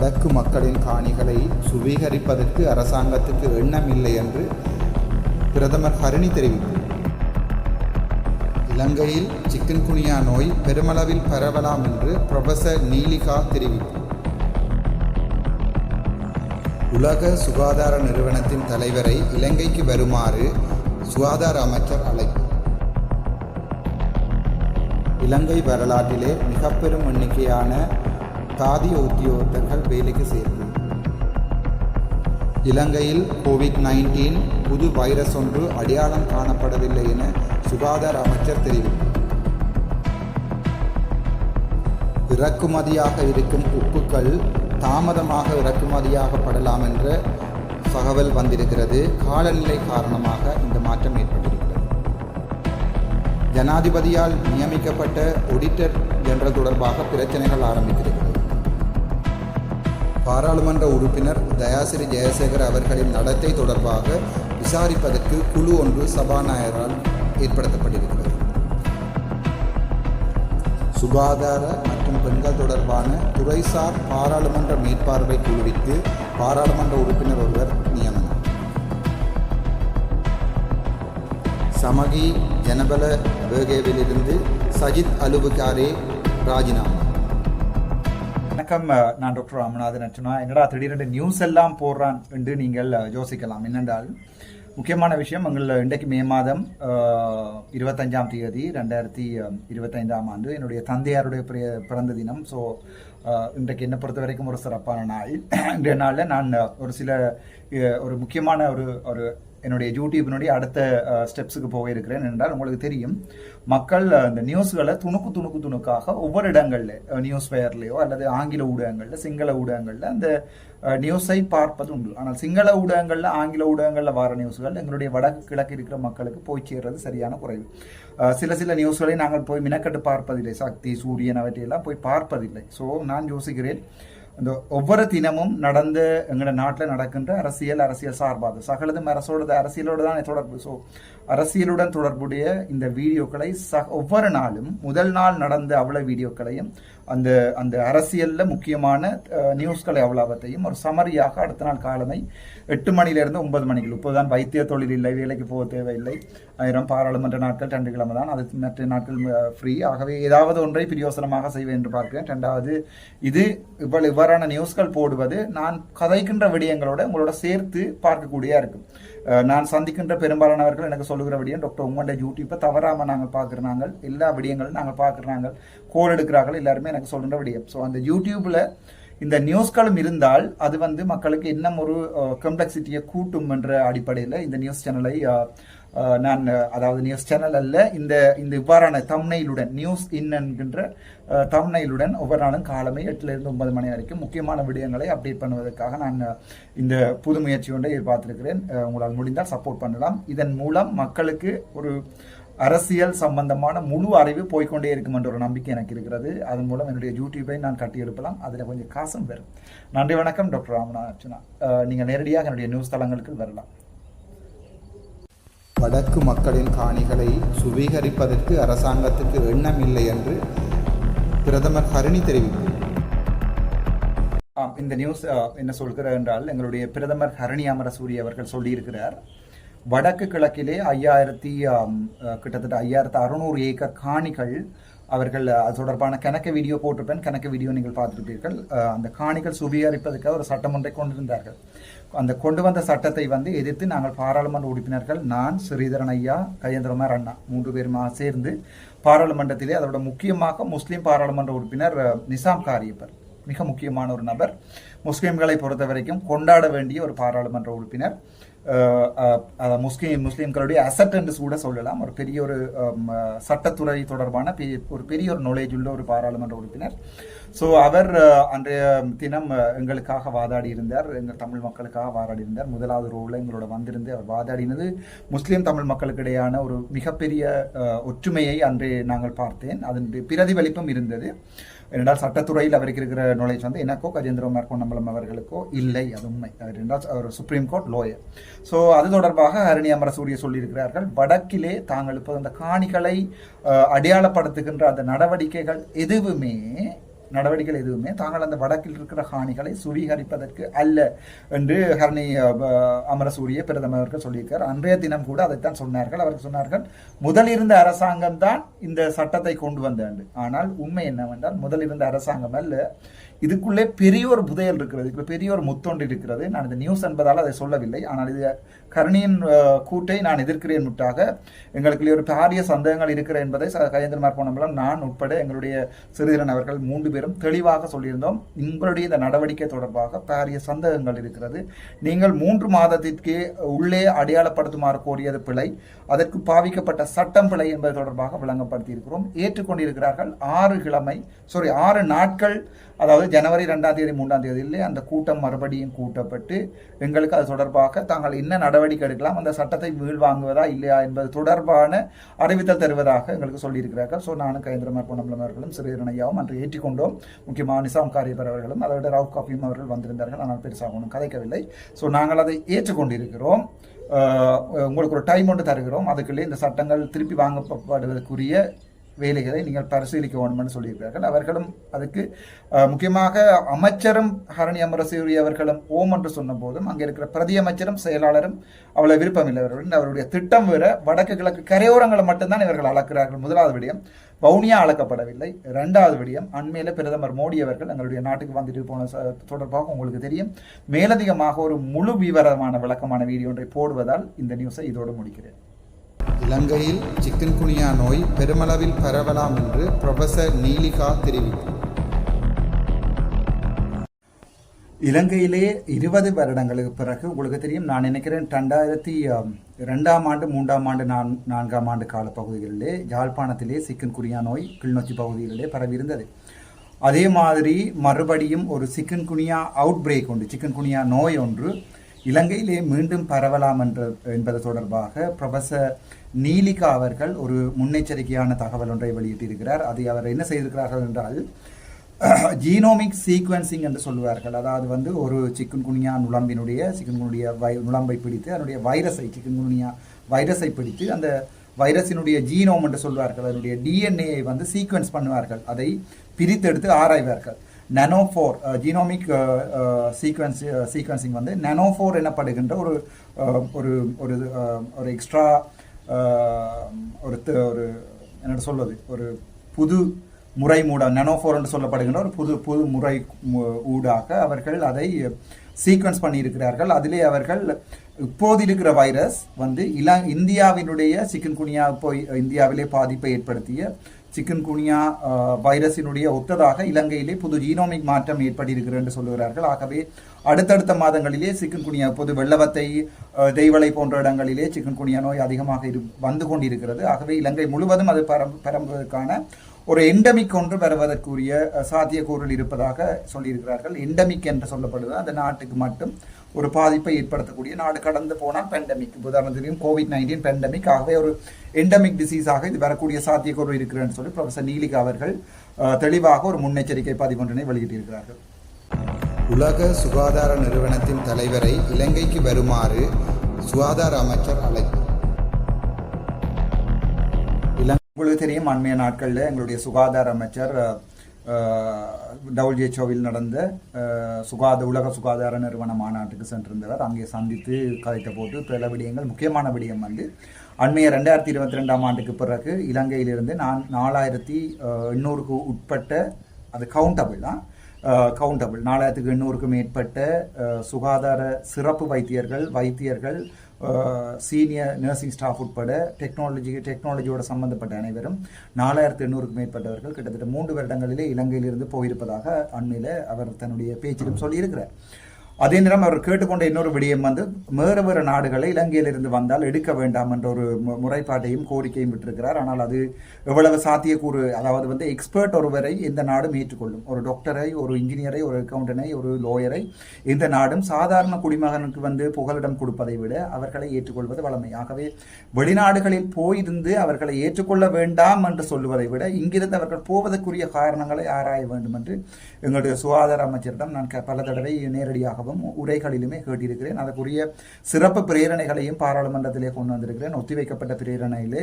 வடக்கு மக்களின் காணிகளை சுவீகரிப்பதற்கு அரசாங்கத்துக்கு எண்ணம் இல்லை என்று பிரதமர் ஹரிணி தெரிவித்தார். இலங்கையில் சிக்கன் குனியா நோய் பெருமளவில் பரவலாம் என்று புரொஃபசர் நீலிகா தெரிவித்தார். உலக சுகாதார நிறுவனத்தின் தலைவரை இலங்கைக்கு வருமாறு சுகாதார அமைச்சர் அழைப்பு. இலங்கை வரலாற்றிலே மிக பெரும் எண்ணிக்கையான தாதிய உத்தியோகத்தர்கள் வேலைக்கு சேர்ப்பு இலங்கையில் கோவிட் நைன்டீன் புது வைரஸ் ஒன்று அடையாளம் காணப்படவில்லை என சுகாதார அமைச்சர் தெரிவித்தார் இறக்குமதியாக இருக்கும் உப்புக்கள் தாமதமாக இறக்குமதியாகப்படலாம் என்ற தகவல் வந்திருக்கிறது. காலநிலை காரணமாக இந்த மாற்றம் ஏற்பட்டிருக்கிறது. ஜனாதிபதியால் நியமிக்கப்பட்ட ஒடிட்டர் ஜெனரல் தொடர்பாக பிரச்சனைகள் ஆரம்பிக்கிறது. பாராளுமன்ற உறுப்பினர் தயாசிரி ஜெயசேகர் அவர்களின் நடத்தை தொடர்பாக விசாரிப்பதற்கு குழு ஒன்று சபாநாயகரால் ஏற்படுத்தப்பட்டிருக்கிறது. சுகாதார மற்றும் பெண்கள் தொடர்பான துறைசார் பாராளுமன்ற மேற்பார்வை குழுவிற்கு பாராளுமன்ற உறுப்பினர் ஒருவர் நியமனம். சமகி ஜனபல வேகேவிலிருந்து சஜித் அலுபுகாரே ராஜினாமா. வணக்கம். நான் டாக்டர் ராமநாதன் அர்ச்சனா என்னடா திடீரென்று நியூஸ் எல்லாம் போடுறான் என்று நீங்கள் யோசிக்கலாம். என்னென்றால் முக்கியமான விஷயம் எங்கள் இன்றைக்கு மே மாதம் இருபத்தஞ்சாம் தேதி ரெண்டாயிரத்தி இருபத்தைந்தாம் ஆண்டு என்னுடைய தந்தையாருடைய பிறந்த தினம். ஸோ இன்றைக்கு என்னை பொறுத்த வரைக்கும் ஒரு சிறப்பான நாள். இன்றைய நாளில் நான் ஒரு சில ஒரு முக்கியமான ஒரு ஒரு என்னுடைய யூடியூபினுடைய அடுத்த ஸ்டெப்ஸுக்கு போக இருக்கிறேன் என்றால் உங்களுக்கு தெரியும். மக்கள் அந்த நியூஸ்களை துணுக்கு துணுக்கு துணுக்காக ஒவ்வொரு இடங்கள்ல நியூஸ் பேர்லையோ அல்லது ஆங்கில ஊடகங்கள்ல சிங்கள ஊடகங்கள்ல அந்த நியூஸை பார்ப்பது உண்டு. ஆனால் சிங்கள ஊடகங்கள்ல ஆங்கில ஊடகங்கள்ல வர நியூஸ்கள் எங்களுடைய வடக்கு கிழக்கு இருக்கிற மக்களுக்கு போய் சேர்றது சரியான குறைவு. சில சில நியூஸ்களை நாங்கள் போய் மினக்கட்டு பார்ப்பதில்லை. சக்தி சூரியன் அவற்றையெல்லாம் போய் பார்ப்பதில்லை. ஸோ நான் யோசிக்கிறேன் இந்த ஒவ்வொரு தினமும் நடந்து எங்களோட நாட்டில் நடக்கின்ற அரசியல் அரசியல் சார்பாது. சகலதும் அரசோட அரசியலோடு தான் தொடர்பு. ஸோ அரசியலுடன் தொடர்புடைய இந்த வீடியோக்களை ச ஒவ்வொரு நாளும் முதல் நாள் நடந்த அவ்வளோ வீடியோக்களையும் அந்த அந்த அரசியல்ல முக்கியமான நியூஸ்களை அவ்வளவத்தையும் ஒரு சமரியாக அடுத்த நாள் காலமை எட்டு மணிலிருந்து ஒன்பது மணிக்கு இப்போதான் வைத்திய தொழில் இல்லை வேலைக்கு போக தேவையில்லை. ஆயிரம் பாராளுமன்ற நாட்கள் ரெண்டு கிழமை தான். அது மற்ற நாட்கள் ஃப்ரீ ஆகவே ஏதாவது ஒன்றை பிரியோசனமாக செய்வேன் என்று பார்க்கிறேன். ரெண்டாவது இது இவ்வளவு இவ்வாறான நியூஸ்கள் போடுவது நான் கதைக்கின்ற விடயங்களோட உங்களோட சேர்த்து பார்க்கக்கூடியதாக இருக்கும். நான் சந்திக்கின்ற பெரும்பாலானவர்கள் எனக்கு சொல்லுகிற விடயம் டாக்டர் உங்களோட யூடியூப்பை தவறாமல் நாங்கள் பார்க்குறாங்க எல்லா விடயங்களும் நாங்கள் பார்க்குறாங்க கோல் எடுக்கிறார்கள் எல்லாருமே எனக்கு சொல்கிற விடியம். ஸோ அந்த யூடியூப்பில் இந்த நியூஸ்களும் இருந்தால் அது வந்து மக்களுக்கு இன்னும் ஒரு கம்ப்ளெக்சிட்டியை கூட்டும் என்ற அடிப்படையில் இந்த நியூஸ் சேனலை நான் அதாவது நியூஸ் சேனல் அல்ல இந்த இந்த இவ்வாறான தம்னையிலுடன் நியூஸ் இன் என்கின்ற தம்னையிலுடன் ஒவ்வொரு நாளும் காலமே எட்டுலேருந்து ஒன்பது மணி வரைக்கும் முக்கியமான விடயங்களை அப்டேட் பண்ணுவதற்காக நான் இந்த புது முயற்சி ஒன்றை எதிர்பார்த்திருக்கிறேன். உங்களால் முடிந்தால் சப்போர்ட் பண்ணலாம். இதன் மூலம் மக்களுக்கு ஒரு அரசியல் சம்பந்தமான முழு அறிவு போய்க்கொண்டே இருக்கும் என்ற ஒரு நம்பிக்கை எனக்கு இருக்கிறது. அதன் மூலம் என்னுடைய யூடியூப்பை நான் கட்டி எழுப்பலாம். அதில் கொஞ்சம் காசும் வரும். நன்றி வணக்கம் டாக்டர் ராமநாதன் அர்ச்சனா நீங்கள் நேரடியாக என்னுடைய நியூஸ் தளங்களுக்கு வரலாம். வடக்கு மக்களின் காணிகளை சுவீகரிப்பதற்கு அரசாங்கத்துக்கு எண்ணம் இல்லை என்று பிரதமர் ஹரிணி தெரிவித்தார். ஆம் இந்த நியூஸ் என்ன சொல்கிறார் என்றால் எங்களுடைய பிரதமர் ஹரணி அமரசூரி அவர்கள் சொல்லியிருக்கிறார் வடக்கு கிழக்கிலே ஐயாயிரத்தி கிட்டத்தட்ட ஐயாயிரத்து அறுநூறு ஏக்கர் காணிகள் அவர்கள் அது தொடர்பான கணக்க வீடியோ போட்டிருப்பேன். கணக்கு வீடியோ நீங்கள் பார்த்துருப்பீர்கள். அந்த காணிகள் சுவீகரிப்பதற்காக ஒரு சட்டமன்றை கொண்டிருந்தார்கள். அந்த கொண்டு வந்த சட்டத்தை வந்து எதிர்த்து நாங்கள் பாராளுமன்ற உறுப்பினர்கள் நான் ஸ்ரீதரன் ஐயா கஜேந்திரமார் அண்ணா மூன்று பேருமா சேர்ந்து பாராளுமன்றத்திலே அதோட முக்கியமாக முஸ்லீம் பாராளுமன்ற உறுப்பினர் நிசாம் காரியப்பர் மிக முக்கியமான ஒரு நபர். முஸ்லீம்களை பொறுத்த வரைக்கும் கொண்டாட வேண்டிய ஒரு பாராளுமன்ற உறுப்பினர். முஸ்லிம் முஸ்லிம்களுடைய அசட் என்று கூட சொல்லலாம். ஒரு பெரிய ஒரு சட்டத்துறை தொடர்பான பெரிய- ஒரு பெரிய ஒரு நாலேஜ் உள்ள ஒரு பாராளுமன்ற உறுப்பினர். ஸோ அவர் அன்றைய தினம் எங்களுக்காக வாதாடி இருந்தார். எங்கள் தமிழ் மக்களுக்காக வாதாடி இருந்தார். முதலாவது ரோவில் எங்களோட வந்திருந்து அவர் வாதாடினது முஸ்லீம் தமிழ் மக்களுக்கிடையான ஒரு மிகப்பெரிய ஒற்றுமையை அன்றே நாங்கள் பார்த்தேன். அதன் பிரதிபலிப்பும் இருந்தது. ஏனென்றால் சட்டத்துறையில் அவருக்கு இருக்கிற நாலேஜ் வந்து எனக்கோ கஜேந்திரகுமார் பொன்னம்பலம் அவர்களுக்கோ இல்லை அது உண்மை. அவர் என்றால் அவர் சுப்ரீம் கோர்ட் லோயர் ஸோ அது தொடர்பாக ஹரணி அமரசூரிய சொல்லியிருக்கிறார்கள் வடக்கிலே தாங்கள் இப்போ அந்த காணிகளை அடையாளப்படுத்துகின்ற அந்த நடவடிக்கைகள் எதுவுமே நடவடிக்கைகள் எதுவுமே தாங்கள் அந்த வடக்கில் இருக்கிற காணிகளை சுவீகரிப்பதற்கு அல்ல என்று ஹரணி அமரசூரிய பிரதமர் அவர்கள் சொல்லியிருக்கார். அன்றைய தினம் கூட அதைத்தான் சொன்னார்கள். அவர்கள் சொன்னார்கள் முதலிருந்த அரசாங்கம் தான் இந்த சட்டத்தை கொண்டு வந்தாண்டு ஆனால் உண்மை என்னவென்றால் முதலிருந்த அரசாங்கம் அல்ல. இதுக்குள்ளே பெரிய ஒரு புதையல் இருக்கிறது. இதுக்குள்ள பெரிய ஒரு முத்தொண்டு இருக்கிறது. நான் இந்த நியூஸ் என்பதால் அதை சொல்லவில்லை. ஆனால் இது கருணியின் கூட்டை நான் எதிர்க்கிறேன் முட்டாக எங்களுக்கு ஒரு பாரிய சந்தேகங்கள் இருக்கிற என்பதை ச- கஜேந்திரமார் போனம்பலம் நான் உட்பட எங்களுடைய சிறிதரன் அவர்கள் மூன்று பேர் பேரும் தெளிவாக சொல்லியிருந்தோம். உங்களுடைய இந்த நடவடிக்கை தொடர்பாக பாரிய சந்தேகங்கள் இருக்கிறது. நீங்கள் மூன்று மாதத்திற்கே உள்ளே அடையாளப்படுத்துமாறு கோரியது பிழை. அதற்கு பாவிக்கப்பட்ட சட்டம் பிழை என்பது தொடர்பாக விளங்கப்படுத்தி இருக்கிறோம் ஏற்றுக்கொண்டிருக்கிறார்கள். ஆறு கிழமை சாரி ஆறு நாட்கள் அதாவது ஜனவரி ரெண்டாம் தேதி மூன்றாம் தேதியிலே அந்த கூட்டம் மறுபடியும் கூட்டப்பட்டு எங்களுக்கு அது தொடர்பாக தாங்கள் என்ன நடவடிக்கை எடுக்கலாம் அந்த சட்டத்தை வீழ்வாங்குவதா இல்லையா என்பது தொடர்பான அறிவித்தல் தருவதாக எங்களுக்கு சொல்லியிருக்கிறார்கள். ஸோ நானும் கைந்திரமார் பொன்னம்பலம் அவர்களும் சிறுநையாவும் அன்று ஏற்றிக்கொண்டோம். முக்கியமாக நிசாம் காரியபர் அவர்களும் அதை விட ராவ் காஃபியும் அவர்கள் வந்திருந்தார்கள். ஆனால் பெருசாக ஒன்றும் கதைக்கவில்லை. ஸோ நாங்கள் அதை ஏற்றுக்கொண்டிருக்கிறோம். உங்களுக்கு ஒரு டைம் ஒன்று தருகிறோம். அதுக்குள்ளே இந்த சட்டங்கள் திருப்பி வாங்கப்படுவதற்குரிய வேலைகளை நீங்கள் பரிசீலிக்க வேண்டும்னு சொல்லியிருக்கிறார்கள். அவர்களும் அதுக்கு முக்கியமாக அமைச்சரும் ஹரணி அமரசூரி அவர்களும் ஓம் என்று சொன்ன போதும் அங்கே இருக்கிற பிரதி அமைச்சரும் செயலாளரும் அவ்வளவு விருப்பமில்லை அவர்கள் அவருடைய திட்டம் வேற வடக்கு கிழக்கு கரையோரங்களை மட்டும்தான் இவர்கள் அளக்கிறார்கள். முதலாவது விடயம் வவுனியா அளக்கப்படவில்லை. இரண்டாவது விடயம் அண்மையில் பிரதமர் மோடி அவர்கள் எங்களுடைய நாட்டுக்கு வந்துட்டு போன தொடர்பாக உங்களுக்கு தெரியும். மேலதிகமாக ஒரு முழு விவரமான விளக்கமான வீடியோ ஒன்றை போடுவதால் இந்த நியூஸை இதோடு முடிக்கிறேன். இலங்கையில் சிக்கன்குனியா நோய் பெருமளவில் பரவலாம் என்று புரொஃபசர் நீலிகா தெரிவித்தார். இலங்கையிலே இருபது வருடங்களுக்கு பிறகு உங்களுக்கு தெரியும் நான் நினைக்கிறேன் ரெண்டாயிரத்தி ரெண்டாம் ஆண்டு மூன்றாம் ஆண்டு நான் நான்காம் ஆண்டு கால பகுதிகளிலே யாழ்ப்பாணத்திலே சிக்கன் குனியா நோய் கிளிநொச்சி பகுதிகளிலே பரவியிருந்தது. அதே மாதிரி மறுபடியும் ஒரு சிக்கன் குனியா அவுட் பிரேக் ஒன்று சிக்கன் குனியா நோய் ஒன்று இலங்கையிலே மீண்டும் பரவலாம் என்ற என்பது தொடர்பாக ப்ரொஃபஸர் நீலிகா அவர்கள் ஒரு முன்னெச்சரிக்கையான தகவல் ஒன்றை வெளியிட்டிருக்கிறார். அதை அவர் என்ன செய்திருக்கிறார்கள் என்றால் ஜீனோமிக் சீக்வன்சிங் என்று சொல்லுவார்கள். அதாவது வந்து ஒரு சிக்கன்குனியா நுழம்பினுடைய சிக்கன்குனிய வை நுழம்பை பிடித்து அதனுடைய வைரஸை சிக்கன்குனியா வைரஸை பிடித்து அந்த வைரஸினுடைய ஜீனோம் என்று சொல்வார்கள். அதனுடைய டிஎன்ஏ வந்து சீக்வன்ஸ் பண்ணுவார்கள். அதை பிரித்தெடுத்து ஆராய்வார்கள். நனோஃபோர் ஜீனோமிக் சீக்வன்ஸ் சீக்வன்சிங் வந்து நனோஃபோர் எனப்படுகின்ற ஒரு ஒரு ஒரு ஒரு எக்ஸ்ட்ரா ஒரு ஒரு என்ன சொல்வது ஒரு புது முறை மூடா நெனோஃபோர் என்று சொல்லப்படுகின்ற ஒரு புது புது முறை ஊடாக அவர்கள் அதை சீக்வன்ஸ் பண்ணியிருக்கிறார்கள். அதிலே அவர்கள் இப்போது இருக்கிற வைரஸ் வந்து இல இந்தியாவினுடைய சிக்கன்குனியா போய் இந்தியாவிலே பாதிப்பை ஏற்படுத்திய சிக்கன்குனியா வைரஸினுடைய ஒத்ததாக இலங்கையிலே புது ஜீனோமிக் மாற்றம் ஏற்பட்டிருக்கிறது என்று சொல்லுகிறார்கள். ஆகவே அடுத்தடுத்த மாதங்களிலே சிக்கன்குனியா இப்போது வெள்ளவத்தை தெய்வலை போன்ற இடங்களிலே சிக்கன்குனியா நோய் அதிகமாக இரு வந்து கொண்டிருக்கிறது. ஆகவே இலங்கை முழுவதும் அது பரம் பரம்புவதற்கான ஒரு எண்டமிக் ஒன்று வருவதற்குரிய சாத்தியக்கூறுகள் இருப்பதாக சொல்லியிருக்கிறார்கள். எண்டமிக் என்று சொல்லப்படுவது அந்த நாட்டுக்கு மட்டும் ஒரு பாதிப்பை ஏற்படுத்தக்கூடிய நாடு. கடந்து போனால் பெண்டமிக் உதாரணத்திலையும் கோவிட் நைன்டீன் பெண்டமிக் ஆகவே ஒரு எண்டமிக் டிசீஸாக இது வரக்கூடிய சாத்தியக்கூறு இருக்கிறதுன்னு சொல்லி ப்ரொஃபசர் நீலிகா அவர்கள் தெளிவாக ஒரு முன்னெச்சரிக்கை பதிவொன்றினை வெளியிட்டிருக்கிறார்கள். உலக சுகாதார நிறுவனத்தின் தலைவரை இலங்கைக்கு வருமாறு சுகாதார அமைச்சர் அழைப்பு. இலங்கை உங்களுக்கு தெரியும் அண்மைய நாட்களில் எங்களுடைய சுகாதார அமைச்சர் டபிள்யூஹெச்ஓவில் நடந்த சுகாதார உலக சுகாதார நிறுவன மாநாட்டுக்கு சென்றிருந்தவர். அங்கே சந்தித்து கதைத்த போது பல விடயங்கள் முக்கியமான விடயம் வந்து அண்மைய ரெண்டாயிரத்தி இருபத்தி ரெண்டாம் ஆண்டுக்கு பிறகு இலங்கையிலிருந்து நான் நாலாயிரத்தி எண்ணூறுக்கு உட்பட்ட அது கவுண்டபிள் தான். கவுண்டபிள் நாலாயிரத்துக்கு எண்ணூறுக்கும் மேற்பட்ட சுகாதார சிறப்பு வைத்தியர்கள் வைத்தியர்கள் சீனியர் நர்சிங் ஸ்டாஃப் உட்பட டெக்னாலஜி டெக்னாலஜியோட சம்பந்தப்பட்ட அனைவரும் நாலாயிரத்து எண்ணூறுக்கும் மேற்பட்டவர்கள் கிட்டத்தட்ட மூன்று வருடங்களிலே இலங்கையிலிருந்து போயிருப்பதாக அண்மையில் அவர் தன்னுடைய பேச்சிலும் சொல்லியிருக்கிறார். அதே நேரம் அவர் கேட்டுக்கொண்ட இன்னொரு விடயம் வந்து வேறு வேறு நாடுகளை இலங்கையிலிருந்து வந்தால் எடுக்க வேண்டாம் என்ற ஒரு முறைப்பாட்டையும் கோரிக்கையும் விட்டிருக்கிறார். ஆனால் அது எவ்வளவு சாத்தியக்கூறு அதாவது வந்து எக்ஸ்பர்ட் ஒருவரை இந்த நாடும் ஏற்றுக்கொள்ளும். ஒரு டாக்டரை ஒரு இன்ஜினியரை ஒரு அக்கௌண்டனை ஒரு லோயரை இந்த நாடும் சாதாரண குடிமகனுக்கு வந்து புகலிடம் கொடுப்பதை விட அவர்களை ஏற்றுக்கொள்வது வளமை ஆகவே வெளிநாடுகளில் போயிருந்து அவர்களை ஏற்றுக்கொள்ள வேண்டாம் என்று சொல்லுவதை விட இங்கிருந்து அவர்கள் போவதற்குரிய காரணங்களை ஆராய வேண்டும் என்று எங்களுடைய சுகாதார அமைச்சரிடம் நான் பல தடவை நேரடியாகவும் ஊடாகவும் உரைகளிலுமே கேட்டிருக்கிறேன். அதற்குரிய சிறப்பு பிரேரணைகளையும் பாராளுமன்றத்திலே கொண்டு வந்திருக்கிறேன். ஒத்திவைக்கப்பட்ட பிரேரணையிலே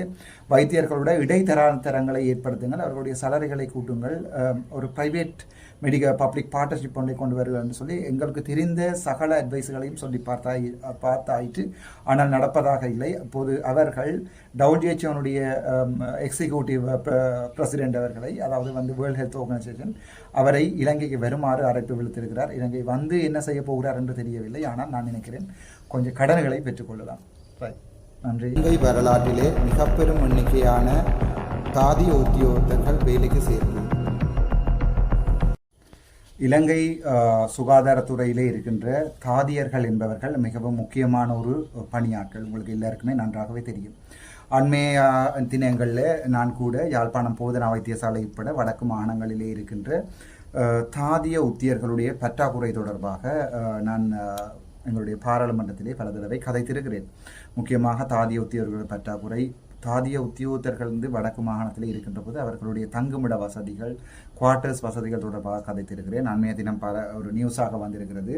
வைத்தியர்களோட இடைத்தரத்தரங்களை ஏற்படுத்துங்கள். அவர்களுடைய சலறைகளை கூட்டுங்கள். ஒரு பிரைவேட் மெடிக்கல் பப்ளிக் பார்ட்னர்ஷிப் ஒன்றை கொண்டு வருகிறது சொல்லி எங்களுக்கு தெரிந்த சகல அட்வைஸ்களையும் சொல்லி பார்த்தாய் பார்த்தாயிற்று. ஆனால் நடப்பதாக இல்லை. அப்போது அவர்கள் டபிள்யூஹெச்ஓனுடைய எக்ஸிக்யூட்டிவ் பிரசிடென்ட் அவர்களை அதாவது வந்து வேர்ல்டு ஹெல்த் ஆர்கனைசேஷன் அவரை இலங்கைக்கு வருமாறு அழைப்பு விழுத்திருக்கிறார் இலங்கை வந்து என்ன செய்ய போகிறார் என்று தெரியவில்லை. ஆனால் நான் நினைக்கிறேன் கொஞ்சம் கடன்களை பெற்றுக்கொள்ளலாம் ரைட் நன்றி. இலங்கை வரலாற்றிலே மிக பெரும் எண்ணிக்கையான தாதிய உத்தியோகத்தர்கள் வேலைக்கு சேர்ப்பு இலங்கை சுகாதாரத்துறையிலே இருக்கின்ற தாதியர்கள் என்பவர்கள் மிகவும் முக்கியமான ஒரு பணியாற்றல் உங்களுக்கு எல்லாருக்குமே நன்றாகவே தெரியும். அண்மைய தினங்களில் நான் கூட யாழ்ப்பாணம் போதனா வைத்தியசாலை உட்பட வடக்கு மாகாணங்களிலே இருக்கின்ற தாதிய உத்தியர்களுடைய பற்றாக்குறை தொடர்பாக நான் எங்களுடைய பாராளுமன்றத்திலே பல தடவை கதைத்திருக்கிறேன். முக்கியமாக தாதிய உத்தியோகர்கள் பற்றாக்குறை தாதிய உத்தியோகத்தர்கள் வந்து வடக்கு மாகாணத்தில் இருக்கின்ற போது அவர்களுடைய தங்குமிட வசதிகள் குவார்ட்டர்ஸ் வசதிகள் தொடர்பாக கதைத்திருக்கிறேன். அண்மைய தினம் பல ஒரு நியூஸாக வந்திருக்கிறது.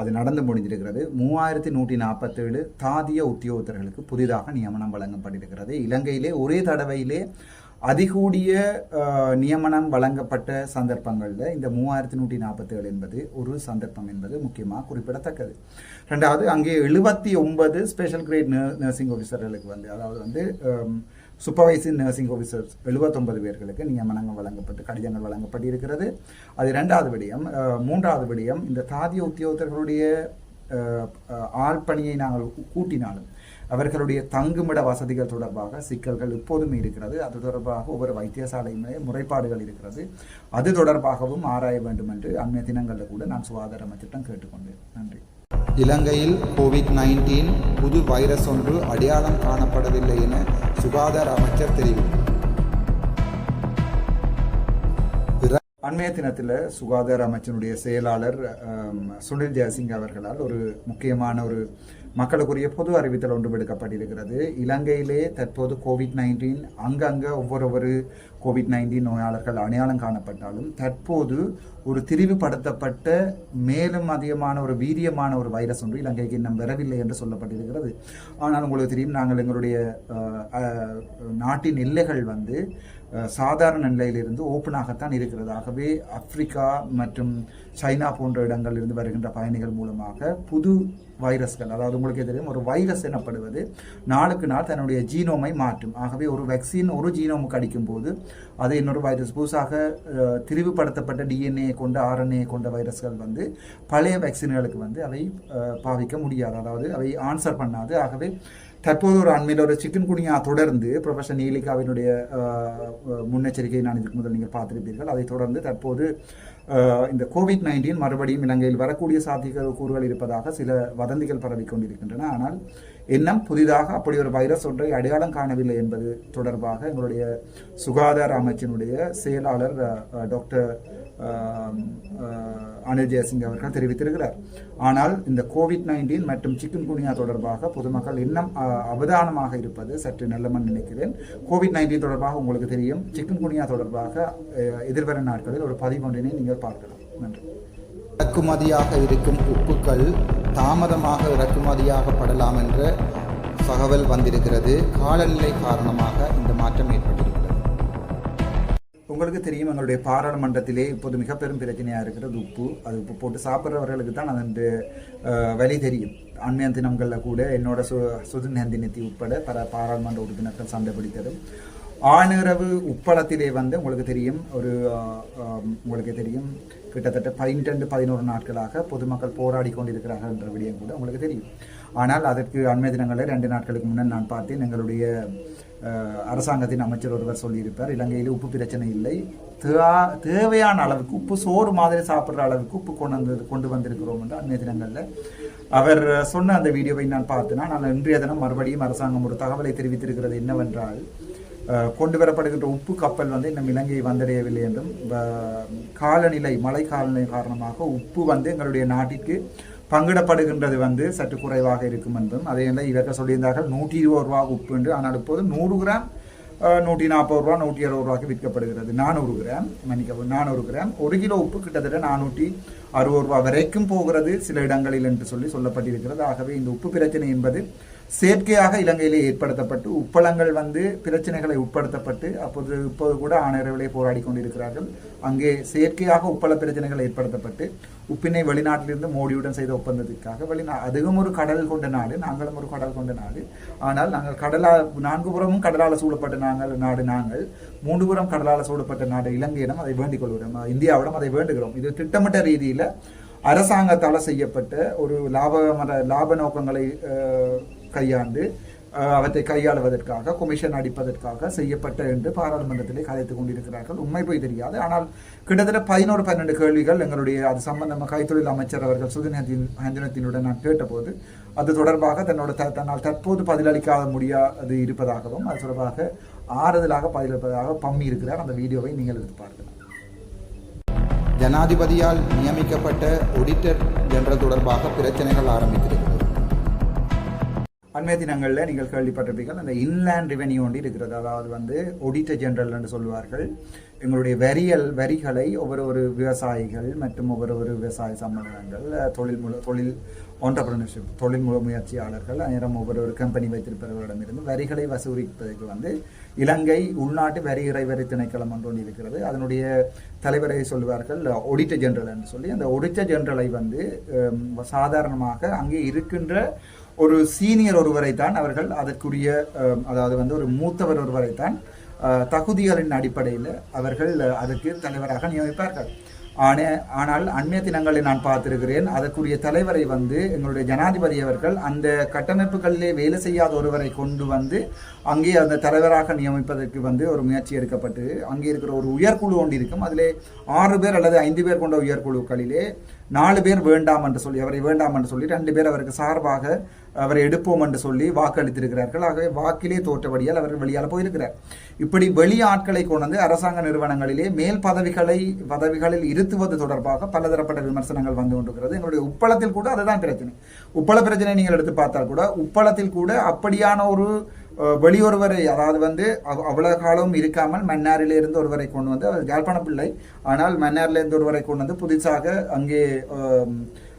அது நடந்து முடிந்திருக்கிறது. மூவாயிரத்தி நூற்றி நாற்பத்தேழு தாதிய உத்தியோகத்தர்களுக்கு புதிதாக நியமனம் வழங்கப்பட்டிருக்கிறது. இலங்கையிலே ஒரே தடவையிலே அதிகூடிய நியமனம் வழங்கப்பட்ட சந்தர்ப்பங்களில் இந்த மூவாயிரத்தி நூற்றி நாற்பத்தேழு என்பது ஒரு சந்தர்ப்பம் என்பது முக்கியமாக குறிப்பிடத்தக்கது. ரெண்டாவது அங்கே எழுபத்தி ஒன்பது ஸ்பெஷல் கிரேட் நர்சிங் ஆஃபீஸர்களுக்கு வந்து அதாவது வந்து சூப்பர்வைசிங் நர்சிங் ஆஃபீஸர்ஸ் எழுபத்தொன்பது பேர்களுக்கு நியமனங்கள் வழங்கப்பட்டு கடிதங்கள் வழங்கப்பட்டிருக்கிறது. அது ரெண்டாவது விடயம். மூன்றாவது விடயம் இந்த தாதிய உத்தியோகத்தர்களுடைய ஆழ்பணியை நாங்கள் கூட்டினாலும் அவர்களுடைய தங்குமிட வசதிகள் தொடர்பாக சிக்கல்கள் எப்போதுமே இருக்கிறது. அது தொடர்பாக ஒவ்வொரு வைத்தியசாலையுமே முறைப்பாடுகள் இருக்கிறது. அது தொடர்பாகவும் ஆராய வேண்டும் என்று அண்மைய தினங்களில் கூட நான் சுகாதார அமைச்சரிடம் கேட்டுக்கொண்டேன். நன்றி. இலங்கையில் கோவிட் நைன்டீன் புது வைரஸ் ஒன்று அடையாளம் காணப்படவில்லை என சுகாதார அமைச்சர் தெரிவித்தார் அண்மைய தினத்தில் சுகாதார அமைச்சனுடைய செயலாளர் சுனில் ஜெயசிங் அவர்களால் ஒரு முக்கியமான ஒரு மக்களுக்குரிய பொது அறிவித்தல் ஒன்று விடுக்கப்பட்டிருக்கிறது. இலங்கையிலே தற்போது கோவிட் நைன்டீன் அங்கங்கே ஒவ்வொரு ஒவ்வொரு கோவிட் நைன்டீன் நோயாளர்கள் அடையாளம் காணப்பட்டாலும் தற்போது ஒரு திரிவுபடுத்தப்பட்ட மேலும் அதிகமான ஒரு வீரியமான ஒரு வைரஸ் ஒன்று இலங்கைக்கு இன்னும் வரவில்லை என்று சொல்லப்பட்டிருக்கிறது. ஆனால் உங்களுக்கு தெரியும் நாங்கள் எங்களுடைய நாட்டின் எல்லைகள் வந்து சாதாரண நிலையிலிருந்து ஓப்பனாகத்தான் இருக்கிறது. ஆகவே ஆப்பிரிக்கா மற்றும் சைனா போன்ற இடங்களிலிருந்து வருகின்ற பயணிகள் மூலமாக புது வைரஸ்கள் அதாவது உங்களுக்கே தெரியும் ஒரு வைரஸ் எனப்படுவது நாளுக்கு நாள் தன்னுடைய ஜீனோமை மாற்றும். ஆகவே ஒரு வேக்சின் ஒரு ஜீனோமுக்கு அடிக்கும் போது அது இன்னொரு வைரஸ் புதுசாக திரிவுபடுத்தப்பட்ட டிஎன்ஏ கொண்ட ஆர்என்ஏ கொண்ட வைரஸ்கள் வந்து பழைய வேக்சின்களுக்கு வந்து அவை பாவிக்க முடியாது. அதாவது அவை ஆன்சர் பண்ணாது. ஆகவே தற்போது ஒரு அண்மையில் ஒரு சிக்கன் குனியா தொடர்ந்து ப்ரொஃபஷன் நீலிகாவினுடைய முன்னெச்சரிக்கையை நான் இதுக்கு முதல் நீங்கள் பார்த்துருப்பீர்கள். அதை தொடர்ந்து தற்போது இந்த கோவிட் நைன்டீன் மறுபடியும் இலங்கையில் வரக்கூடிய சாத்திய கூறுகள் இருப்பதாக சில வதந்திகள் பரவிக் கொண்டிருக்கின்றன. ஆனால் இன்னும் புதிதாக அப்படி ஒரு வைரஸ் ஒன்றை அடையாளம் காணவில்லை என்பது தொடர்பாக எங்களுடைய சுகாதார அமைச்சினுடைய செயலாளர் டாக்டர் அனில் ஜெயசிங் அவர்கள் தெரிவித்திருக்கிறார். ஆனால் இந்த கோவிட் நைன்டீன் மற்றும் சிக்கன் குனியா தொடர்பாக பொதுமக்கள் இன்னும் அவதானமாக இருப்பது சற்று நல்லமன் நினைக்கிறேன். கோவிட் நைன்டீன் தொடர்பாக உங்களுக்கு தெரியும். சிக்கன் குனியா தொடர்பாக அஹ், எதிர்வரும் நாட்களில் ஒரு பதிவொன்றினை நீங்கள் பார்க்கலாம். நன்றி. இறக்குமதியாக இருக்கும் உப்புக்கள் தாமதமாக இறக்குமதியாகப்படலாம் என்ற தகவல் வந்திருக்கிறது. காலநிலை காரணமாக இந்த மாற்றம் ஏற்பட்டது உங்களுக்கு தெரியும் எங்களுடைய பாராளுமன்றத்திலே இப்போது மிக பெரும் பிரச்சனையாக இருக்கிறது உப்பு. அது உப்பு போட்டு சாப்பிட்றவர்களுக்கு தான் அதன் வழி தெரியும். அண்மைய தினங்களில் கூட என்னோட சு சுதுநந்தினத்தி உட்பட பல பாராளுமன்ற உறுப்பினர்கள் சண்டை பிடித்ததும் ஆணிரவு உப்பளத்திலே வந்து உங்களுக்கு தெரியும் ஒரு உங்களுக்கு தெரியும் கிட்டத்தட்ட பன்னிரெண்டு பதினோரு நாட்களாக பொதுமக்கள் போராடி கொண்டிருக்கிறார்கள் என்ற விடயம் கூட உங்களுக்கு தெரியும். ஆனால் அதற்கு அண்மை தினங்களில் ரெண்டு நாட்களுக்கு முன்னர் நான் பார்த்தேன் எங்களுடைய அரசாங்கத்தின் அமைச்சர் ஒருவர் சொல்லியிருப்பார் இலங்கையில் உப்பு பிரச்சனை இல்லை. தேவையான அளவுக்கு உப்பு சோறு மாதிரி சாப்பிட்ற அளவுக்கு உப்பு கொண்டு வந்து கொண்டு வந்திருக்கிறோம் என்று அன்றைய தினங்களில் அவர் சொன்ன அந்த வீடியோவை நான் பார்த்தேன்னா நான் இன்றைய தினம் மறுபடியும் அரசாங்கம் ஒரு தகவலை தெரிவித்திருக்கிறது என்னவென்றால் கொண்டு வரப்படுகின்ற உப்பு கப்பல் வந்து இன்னும் இலங்கையை வந்தடையவில்லை என்றும் காலநிலை மழை காலநிலை காரணமாக உப்பு வந்து எங்களுடைய நாட்டிற்கு பங்கிடப்படுகின்றது வந்து சற்று குறைவாக இருக்கும் என்றும் அதே இல்லை இவர்கள் சொல்லியிருந்தார்கள் நூற்றி இருபது ரூபா உப்பு என்று. ஆனால் இப்போது நூறு கிராம் நூற்றி நாற்பது ரூபா நூற்றி அறுபது ரூபாய்க்கு விற்கப்படுகிறது. நானூறு கிராம் மன்னிக்கவும் நானூறு கிராம். ஒரு கிலோ உப்பு கிட்டத்தட்ட நானூற்றி அறுபது ரூபாய் வரைக்கும் போகிறது சில இடங்களில் என்று சொல்லி சொல்லப்பட்டிருக்கிறது. ஆகவே இந்த உப்பு பிரச்சனை என்பது செயற்கையாக இலங்கையிலே ஏற்படுத்தப்பட்டு உப்பளங்கள் வந்து பிரச்சனைகளை உட்படுத்தப்பட்டு அப்போது இப்போது கூட ஆணையர்களே போராடி கொண்டிருக்கிறார்கள். அங்கே செயற்கையாக உப்பள பிரச்சனைகள் ஏற்படுத்தப்பட்டு உப்பினை வெளிநாட்டிலிருந்து மோடியுடன் செய்த ஒப்பந்தத்திற்காக வெளிநா அதுவும் ஒரு கடல் கொண்ட நாடு நாங்களும் ஒரு கடல் கொண்ட நாடு. ஆனால் நாங்கள் கடலா நான்கு புறமும் கடலால் சூழப்பட்ட நாங்கள் நாடு நாங்கள். மூன்று புறம் கடலால் சூழப்பட்ட நாடு இலங்கையிடம் அதை வேண்டிக் கொள்கிறோம். இந்தியாவிடம் அதை வேண்டுகிறோம். இது திட்டமிட்ட ரீதியில் அரசாங்கத்தால் செய்யப்பட்ட ஒரு லாப லாப நோக்கங்களை கையாண்டு அவற்றை கையாளுவதற்காக கொமிஷன் அடிப்பதற்காக செய்யப்பட்ட என்று பாராளுமன்றத்திலே கலைத்துக் கொண்டிருக்கிறார்கள். உண்மை போய் தெரியாது. ஆனால் கிட்டத்தட்ட பதினோரு பன்னெண்டு கேள்விகள் எங்களுடைய அது சம்பந்தமாக கைத்தொழில் அமைச்சர் அவர்கள் சுதினத்தின் ஹஞ்சனத்தினுடன் நான் கேட்டபோது அது தொடர்பாக தன்னோட த- தன்னால் தற்போது பதிலளிக்காத முடியாது இருப்பதாகவும் அது தொடர்பாக ஆறுதலாக பதிலளிப்பதாக பம்மி இருக்கிறார். அந்த வீடியோவை நீங்கள் எடுத்து பார்க்கலாம் ஜனாதிபதியால் நியமிக்கப்பட்ட ஒடிட்டர் ஜெனரல் தொடர்பாக பிரச்சனைகள் ஆரம்பித்திருக்கிறது அண்மைய தினங்களில் நீங்கள் கேள்விப்பட்டிருப்பீர்கள் அந்த இன்லேண்ட் ரெவென்யூ ஒன்று இருக்கிறது. அதாவது வந்து ஒடிட்டர் ஜெனரல் என்று சொல்லுவார்கள். எங்களுடைய வரியல் வரிகளை ஒவ்வொரு ஒரு விவசாயிகள் மற்றும் ஒவ்வொரு ஒரு விவசாய சம்மேளனங்கள் தொழில் முழு தொழில் ஆண்டர்பிரினர்ஷிப் தொழில் முழு முயற்சியாளர்கள் நேரம் ஒவ்வொரு ஒரு கம்பெனி வைத்திருப்பவர்களிடமிருந்து வரிகளை வசூலிப்பதற்கு வந்து இலங்கை உள்நாட்டு வரி இறைவரி திணைக்களம் ஒன்று ஒன்று இருக்கிறது. அதனுடைய தலைவரை சொல்லுவார்கள் ஒடிட்டர் ஜெனரல் என்று சொல்லி. அந்த ஒடிட்டர் ஜெனரலை வந்து சாதாரணமாக அங்கே இருக்கின்ற ஒரு சீனியர் ஒருவரைத்தான் அவர்கள் அதற்குரிய அதாவது வந்து ஒரு மூத்தவர் ஒருவரைத்தான் தான் தகுதிகளின் அடிப்படையில் அவர்கள் அதற்கு தலைவராக நியமிப்பார்கள். ஆனே ஆனால் அண்மைய தினங்களை நான் பார்த்திருக்கிறேன் அதற்குரிய தலைவரை வந்து எங்களுடைய ஜனாதிபதி அவர்கள் அந்த கட்டமைப்புகளிலே வேலை செய்யாத ஒருவரை கொண்டு வந்து அங்கே அந்த தலைவராக நியமிப்பதற்கு வந்து ஒரு முயற்சி எடுக்கப்பட்டு அங்கே இருக்கிற ஒரு உயர்குழு ஒன்று இருக்கும். அதிலே ஆறு பேர் அல்லது ஐந்து பேர் கொண்ட உயர்குழுக்களிலே நாலு பேர் வேண்டாம் என்று சொல்லி அவரை வேண்டாம் என்று சொல்லி ரெண்டு பேர் அவருக்கு சார்பாக அவரை எடுப்போம் என்று சொல்லி வாக்களித்திருக்கிறார்கள். ஆகவே வாக்கிலே தோற்றபடியால் அவர்கள் வெளியால் போயிருக்கிறார். இப்படி வெளி ஆட்களை கொண்டு வந்து அரசாங்க நிறுவனங்களிலே மேல் பதவிகளை பதவிகளில் இருத்துவது தொடர்பாக பலதரப்பட்ட விமர்சனங்கள் வந்து கொண்டிருக்கிறது. எங்களுடைய உப்பளத்தில் கூட அதுதான் பிரச்சனை. உப்பள பிரச்சனை நீங்கள் எடுத்து பார்த்தால் கூட உப்பளத்தில் கூட அப்படியான ஒரு வெளியொருவரை அதாவது வந்து அவ்வளவு காலம் இருக்காமல் மன்னாரிலிருந்து ஒருவரை கொண்டு வந்து அவர் யாழ்ப்பாண பிள்ளை. ஆனால் மன்னாரிலிருந்து ஒருவரை கொண்டு வந்து புதுசாக அங்கே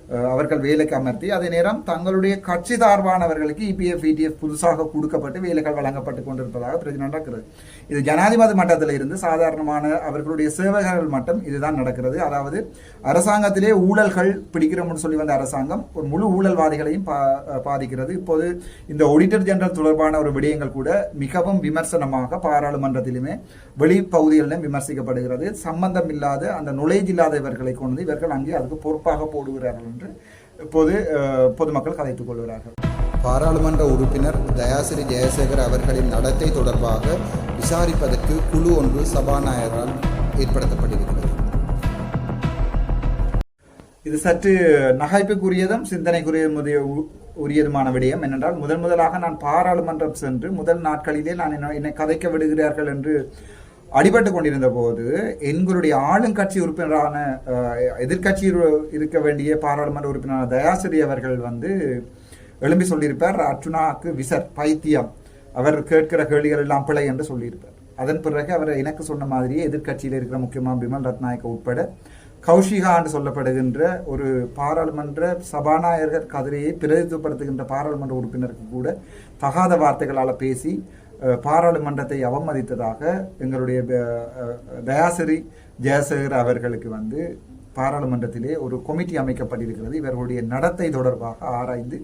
அவர்கள் வேலைக்கு அமர்த்தி அதே நேரம் தங்களுடைய கட்சி சார்பானவர்களுக்கு இபிஎஃப் இடிஎஃப் புதுசாக கொடுக்கப்பட்டு வேலைகள் வழங்கப்பட்டு கொண்டிருப்பதாக பிரச்சனை நடக்கிறது. இது ஜனாதிபதி மட்டத்தில் இருந்து சாதாரணமான அவர்களுடைய சேவகர்கள் மட்டும் இதுதான் நடக்கிறது. அதாவது அரசாங்கத்திலே ஊழல்கள் பிடிக்கிறோம்னு சொல்லி வந்த அரசாங்கம் ஒரு முழு ஊழல்வாதிகளையும் பா- பாதிக்கிறது. இப்போது இந்த ஒடிட்டர் ஜெனரல் தொடர்பான ஒரு விடயங்கள் கூட மிகவும் விமர்சனமாக பாராளுமன்றத்திலுமே வெளிப்பகுதிகளிலும் விமர்சிக்கப்படுகிறது. சம்பந்தம் இல்லாத அந்த நுழைஜ் இல்லாதவர்களை கொண்டு இவர்கள் அங்கே அதுக்கு பொறுப்பாக போடுகிறார்கள். என்று இப்போது பொதுமக்கள் கதைத்துக் கொள்கிறார்கள். பாராளுமன்ற உறுப்பினர் தயாசிரி ஜெயசேகர் அவர்களின் நடத்தை தொடர்பாக விசாரிப்பதற்கு குழு ஒன்று சபாநாயகரால் ஏற்படுத்தப்பட்டிருக்கிறது. இது சற்று நகைப்புக்குரியதும் சிந்தனைக்குரிய உரியதுமான விடயம் என்னென்றால் முதன் முதலாக நான் பாராளுமன்றம் சென்று முதல் நாட்களிலே நான் என்னை கதைக்க விடுகிறார்கள் என்று அடிபட்டு கொண்டிருந்த போது எங்களுடைய ஆளுங்கட்சி உறுப்பினரான எதிர்கட்சியில் இருக்க வேண்டிய பாராளுமன்ற உறுப்பினரான தயாசிரி அவர்கள் வந்து எழும்பி சொல்லியிருப்பார். அர்ஜுனாவுக்கு விசர் பைத்தியம். அவர் கேட்கிற கேள்விகள் எல்லாம் பிழை என்று சொல்லியிருப்பார். அதன் பிறகு அவர் எனக்கு சொன்ன மாதிரியே எதிர்க்கட்சியில் இருக்கிற முக்கியமாக பிமல் ரத்நாயக்க உட்பட கௌஷிகா என்று சொல்லப்படுகின்ற ஒரு பாராளுமன்ற சபாநாயகர் கதிரையை பிரதித்துவப்படுத்துகின்ற பாராளுமன்ற உறுப்பினருக்கு கூட தகாத வார்த்தைகளால் பேசி பாராளுமன்றத்தை அவமதித்ததாக எங்களுடைய தயாசிரி ஜெயசேகர் அவர்களுக்கு வந்து பாராளுமன்றத்திலே ஒரு கமிட்டி அமைக்கப்பட்டிருக்கிறது. இவர்களுடைய நடத்தை தொடர்பாக ஆராய்ந்து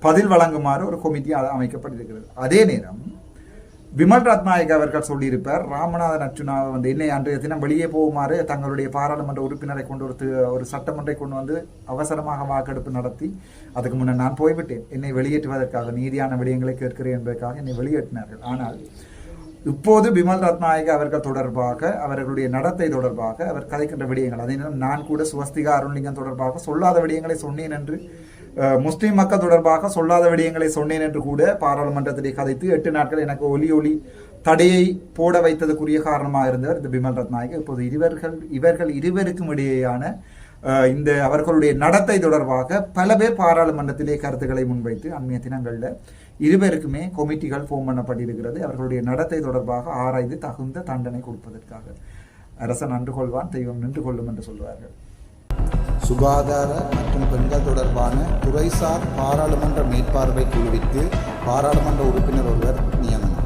பதில் வழங்குமாறு ஒரு கமிட்டி அமைக்கப்பட்டிருக்கிறது. அதே நேரம் விமல் ரத்நாயக் அவர்கள் சொல்லியிருப்பார் ராமநாதன் நச்சுனா வந்து என்னை அன்றைய தினம் வெளியே போகுமாறு தங்களுடைய பாராளுமன்ற உறுப்பினரை கொண்டு ஒரு ஒரு சட்டமன்றை கொண்டு வந்து அவசரமாக வாக்கெடுப்பு நடத்தி அதுக்கு முன்னர் நான் போய்விட்டேன். என்னை வெளியேற்றுவதற்காக நீதியான விடயங்களை கேட்கிறேன் என்பதற்காக என்னை வெளியேற்றினார்கள். ஆனால் இப்போது பிமல் ரத்நாயக அவர்கள் தொடர்பாக அவர்களுடைய நடத்தை தொடர்பாக அவர் கதைக்கின்ற விடயங்கள் அதே நேரம் நான் கூட சுவஸ்திகா அருண்லிங்கம் தொடர்பாக சொல்லாத விடயங்களை சொன்னேன் என்று முஸ்லீம் மக்கள் தொடர்பாக சொல்லாத விடயங்களை சொன்னேன் என்று கூட பாராளுமன்றத்திலே கதைத்து எட்டு நாட்கள் எனக்கு ஒலி ஒலி தடையை போட வைத்ததுக்குரிய காரணமாக இருந்தவர் இந்த பிமல் ரத்நாயக. இப்போது இருவர்கள் இவர்கள் இருவருக்கும் இடையேயான இந்த அவர்களுடைய நடத்தை தொடர்பாக பல பேர் பாராளுமன்றத்திலே கருத்துக்களை முன்வைத்து அண்மைய தினங்களில் இருவருக்குமே கொமிட்டிகள் ஃபோம் பண்ணப்பட்டிருக்கிறது. அவர்களுடைய நடத்தை தொடர்பாக ஆராய்ந்து தகுந்த தண்டனை கொடுப்பதற்காக அரசன் நன்று கொள்வான் தெய்வம் நின்று கொள்ளும் என்று சொல்வார்கள். சுகாதார மற்றும் பெண்கள் தொடர்பான துறைசார் பாராளுமன்ற மேற்பார்வை குழுவிற்கு பாராளுமன்ற உறுப்பினர் ஒருவர் நியமனம்.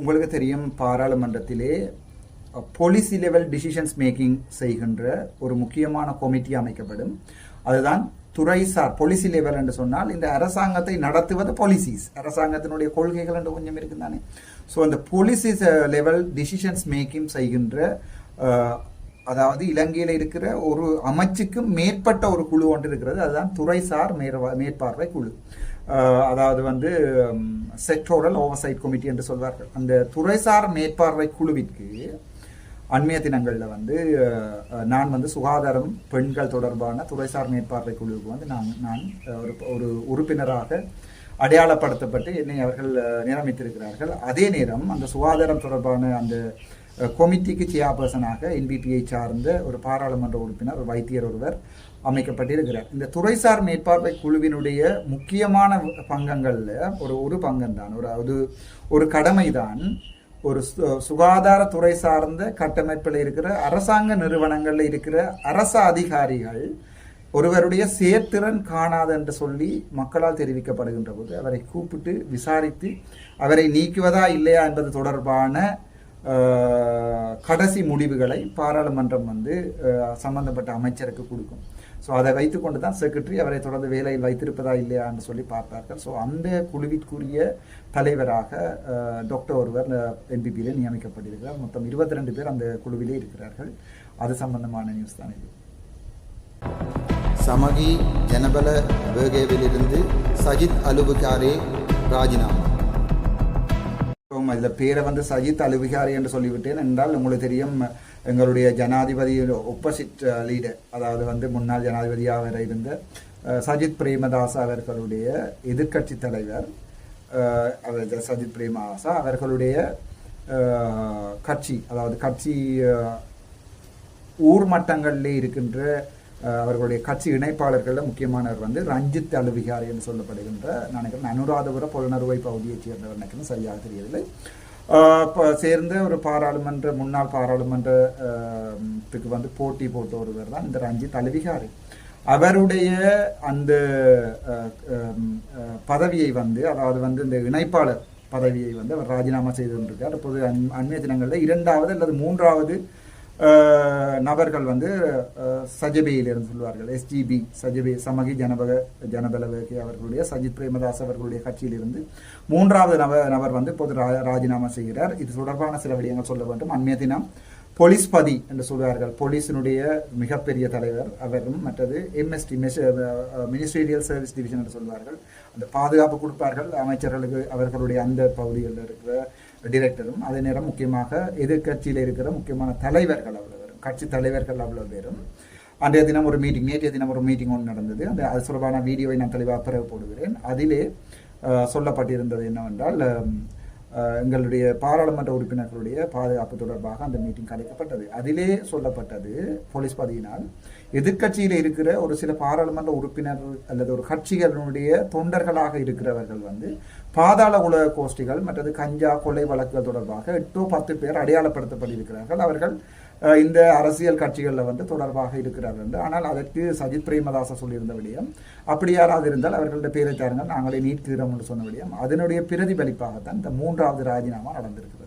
உங்களுக்கு தெரியும் பாராளுமன்றத்திலே பொலிசி லெவல் டிசிஷன்ஸ் மேக்கிங் செய்கின்ற ஒரு முக்கியமான கமிட்டி அமைக்கப்படும். அதுதான் துறைசார் பொலிசி லெவல் என்று சொன்னால் இந்த அரசாங்கத்தை நடத்துவது பாலிசிஸ் அரசாங்கத்தினுடைய கொள்கைகள் என்று கொஞ்சம் இருக்குதானே ஸோ அந்த பொலிசி லெவல் டிசிஷன்ஸ் மேக்கிங் செய்கின்ற அதாவது இலங்கையில் இருக்கிற ஒரு அமைச்சுக்கும் மேற்பட்ட ஒரு குழு ஒன்று இருக்கிறது. அதுதான் துறைசார் மேற்வா- மேற்பார்வை குழு. அதாவது வந்து செக்டோரல் ஓவர்சைட் கமிட்டி என்று சொல்வார்கள். அந்த துறைசார் மேற்பார்வை குழுவிற்கு அண்மைய தினங்களில் வந்து நான் வந்து சுகாதாரம் பெண்கள் தொடர்பான துறைசார் மேற்பார்வை குழுவுக்கு வந்து நான் நான் ஒரு ஒரு உறுப்பினராக அடையாளப்படுத்தப்பட்டு என்னை அவர்கள் நியமித்திருக்கிறார்கள். அதே நேரம் அந்த சுகாதாரம் தொடர்பான அந்த கொமிட்டிக்கு சேர்பர்சனாக என்பிபியை சார்ந்த ஒரு பாராளுமன்ற உறுப்பினர் ஒரு வைத்தியர் ஒருவர் அமைக்கப்பட்டிருக்கிறார். இந்த துறைசார் மேற்பார்வை குழுவினுடைய முக்கியமான பங்கங்களில் ஒரு ஒரு பங்கம்தான். ஒரு அது ஒரு கடமைதான். ஒரு சு- சுகாதாரத்துறை சார்ந்த கட்டமைப்பில் இருக்கிற அரசாங்க நிறுவனங்களில் இருக்கிற அரச அதிகாரிகள் ஒருவருடைய செயற்திறன் காணாது என்று சொல்லி மக்களால் தெரிவிக்கப்படுகின்ற போது அவரை கூப்பிட்டு விசாரித்து அவரை நீக்குவதா இல்லையா என்பது தொடர்பான கடைசி முடிவுகளை பாராளுமன்றம் வந்து சம்பந்தப்பட்ட அமைச்சருக்கு கொடுக்கும். ஸோ அதை வைத்துக்கொண்டு தான் செக்ரட்டரி அவரை தொடர்ந்து வேலையில் வைத்திருப்பதா இல்லையா என்று சொல்லி பார்ப்பார்கள். ஸோ அந்த குழுவிற்குரிய தலைவராக டாக்டர் ஒருவர் என்பிபியில் நியமிக்கப்பட்டிருக்கிறார் மொத்தம் இருபத்தி ரெண்டு பேர் அந்த குழுவிலே இருக்கிறார்கள். அது சம்பந்தமான நியூஸ் தான் இது. சமகி ஜனபல வேகேவிலிருந்து சஜித் அலுபுகாரே ராஜினாமா. இதில் பேரை வந்து சஜித் அலுவிகாரி என்று சொல்லிவிட்டேன் என்றால் உங்களுக்கு தெரியும் எங்களுடைய ஜனாதிபதி ஒப்போசிட் லீடர் uh, அதாவது வந்து முன்னாள் ஜனாதிபதியாக இருந்த uh, சஜித் பிரேமதாஸ் அவர்களுடைய எதிர்க்கட்சி தலைவர் uh, அவர் சஜித் பிரேமதாசா அவர்களுடைய கட்சி அதாவது கட்சி ஊர் மட்டங்களிலே இருக்கின்ற அவர்களுடைய கட்சி இணைப்பாளர்களில் முக்கியமானவர் வந்து ரஞ்சித் அலுவிகாரி என்று சொல்லப்படுகின்ற நினைக்கிறேன் அனுராதபுர புலனறுவை பகுதியைச் சேர்ந்தவர் நினைக்கிறேன் சரியாக தெரியவில்லை. இப்போ சேர்ந்த ஒரு பாராளுமன்ற முன்னாள் பாராளுமன்றத்துக்கு வந்து போட்டி போட்ட ஒருவர் தான் இந்த ரஞ்சித் அலுவிகாரி. அவருடைய அந்த பதவியை வந்து அதாவது வந்து இந்த இணைப்பாளர் பதவியை வந்து அவர் ராஜினாமா செய்து கொண்டிருக்கார். இப்போது அண்- அண்மைய தினங்களில் இரண்டாவது அல்லது மூன்றாவது நபர்கள் வந்து சஜபேயிலிருந்து சொல்வார்கள். எஸ்ஜிபி சஜபே சமகி ஜனபக ஜனபலவேகி அவர்களுடைய சஜித் பிரேமதாஸ் அவர்களுடைய கட்சியிலிருந்து மூன்றாவது நபர் நபர் வந்து பொது ரா- ராஜினாமா செய்கிறார். இது தொடர்பான சில விடயங்கள் சொல்ல வேண்டும். அண்மைய தினம் போலீஸ் பதி என்று சொல்வார்கள். போலீஸினுடைய மிகப்பெரிய தலைவர் அவரும் மற்றது எம்எஸ்டி மினிஸ்ட்ரியல் சர்வீஸ் டிவிஷன் என்று சொல்வார்கள். அந்த பாதுகாப்பு கொடுப்பார்கள். அமைச்சர்களுக்கு அவர்களுடைய அந்த பகுதிகளில் இருக்கிற டிரெக்டரும் அதே நேரம் முக்கியமாக எதிர்க்கட்சியில் இருக்கிற முக்கியமான தலைவர்கள் அவ்வளோ பேரும் கட்சி தலைவர்கள் அவ்வளோ பேரும். அன்றைய தினம் ஒரு மீட்டிங் நேற்றைய தினம் ஒரு மீட்டிங் ஒன்று நடந்தது. அந்த அது தொடர்பான வீடியோவை நான் தெளிவாக பிறகு போடுகிறேன். அதிலே சொல்லப்பட்டிருந்தது என்னவென்றால் எங்களுடைய பாராளுமன்ற உறுப்பினர்களுடைய பாதுகாப்பு தொடர்பாக அந்த மீட்டிங் கலைக்கப்பட்டது. அதிலே சொல்லப்பட்டது போலீஸ் பதியினால் எதிர்க்கட்சியில் இருக்கிற ஒரு சில பாராளுமன்ற உறுப்பினர் அல்லது ஒரு கட்சிகளுடைய தொண்டர்களாக இருக்கிறவர்கள் வந்து பாதாள உலக கோஷ்டிகள் மற்றது கஞ்சா கொலை வழக்குகள் தொடர்பாக எட்டோ பத்து பேர் அடையாளப்படுத்தப்பட்டிருக்கிறார்கள். அவர்கள் இந்த அரசியல் கட்சிகளில் வந்து தொடர்பாக இருக்கிறார்கள். என்று ஆனால் அதற்கு சஜித் பிரேமதாசா சொல்லியிருந்த விடயம் அப்படி யாராவது இருந்தால் அவர்களுடைய பேரை தாருங்கள் நாங்களே நீட்கிறோம் என்று சொன்ன விடயம் அதனுடைய பிரதிபலிப்பாகத்தான் இந்த மூன்றாவது ராஜினாமா நடந்திருக்கிறது.